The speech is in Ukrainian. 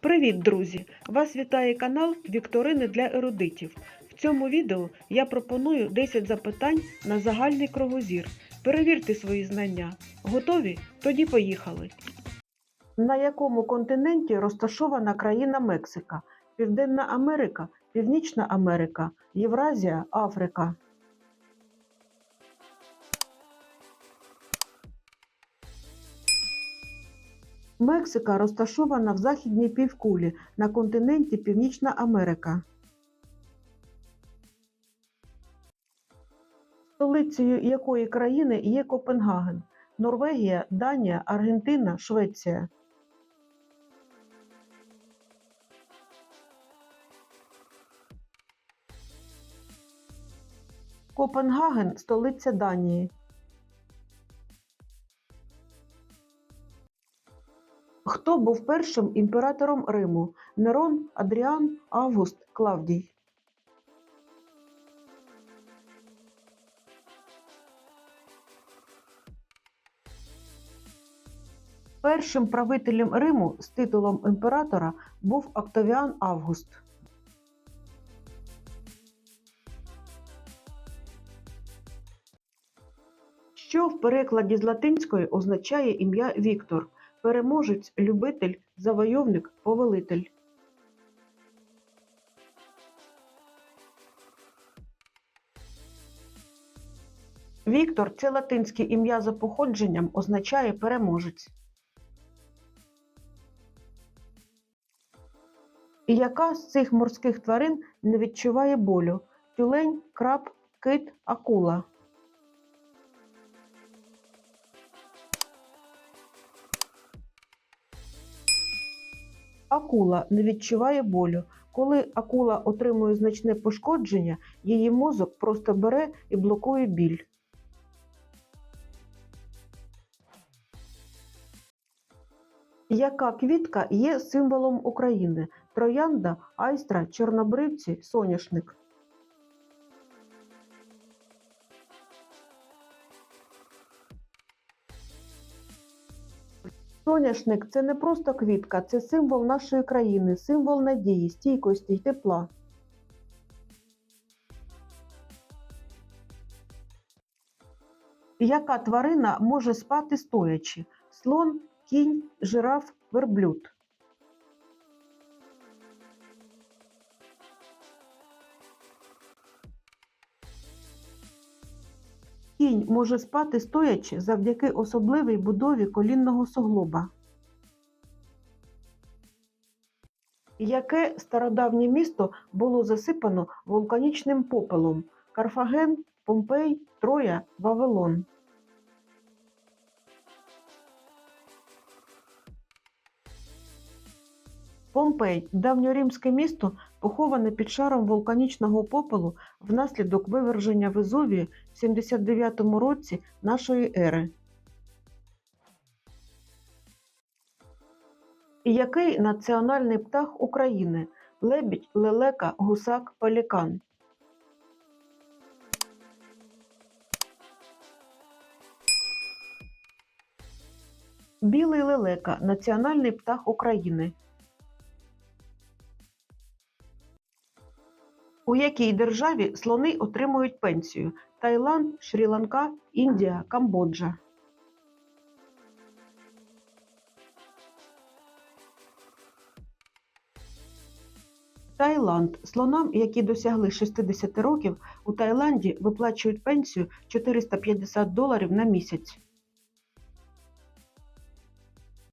Привіт, друзі! Вас вітає канал Вікторини для ерудитів. В цьому відео я пропоную 10 запитань на загальний кругозір. Перевірте свої знання. Готові? Тоді поїхали. На якому континенті розташована країна Мексика? Південна Америка, Північна Америка, Євразія, Африка. Мексика розташована в західній півкулі на континенті Північна Америка. Столицею якої країни є Копенгаген? Норвегія, Данія, Аргентина, Швеція. Копенгаген столиця Данії. Хто був першим імператором Риму? Нерон, Адріан, Август, Клавдій. Першим правителем Риму з титулом імператора був Октавіан Август. Що в перекладі з латинської означає ім'я Віктор? Переможець, любитель, завойовник, повелитель. Віктор це латинське ім'я за походженням означає переможець. І яка з цих морських тварин не відчуває болю? Тюлень, краб, кит, акула. Акула не відчуває болю. Коли акула отримує значне пошкодження, її мозок просто бере і блокує біль. Яка квітка є символом України? Троянда, айстра, чорнобривці, соняшник. Соняшник це не просто квітка, це символ нашої країни, символ надії, стійкості й тепла. Яка тварина може спати стоячи? Слон, кінь, жираф, верблюд. Кінь може спати стоячи завдяки особливій будові колінного суглоба. Яке стародавнє місто було засипано вулканічним попелом? Карфаген, Помпей, Троя, Вавилон. Помпей давньоримське місто поховане під шаром вулканічного попелу внаслідок виверження Везувію в 79 році нашої ери. І Який національний птах України? Лебідь, лелека, гусак, пелікан. Білий лелека національний птах України. У якій державі слони отримують пенсію? Таїланд, Шрі-Ланка, Індія, Камбоджа. Таїланд. Слонам, які досягли 60 років, у Таїланді виплачують пенсію 450 доларів на місяць.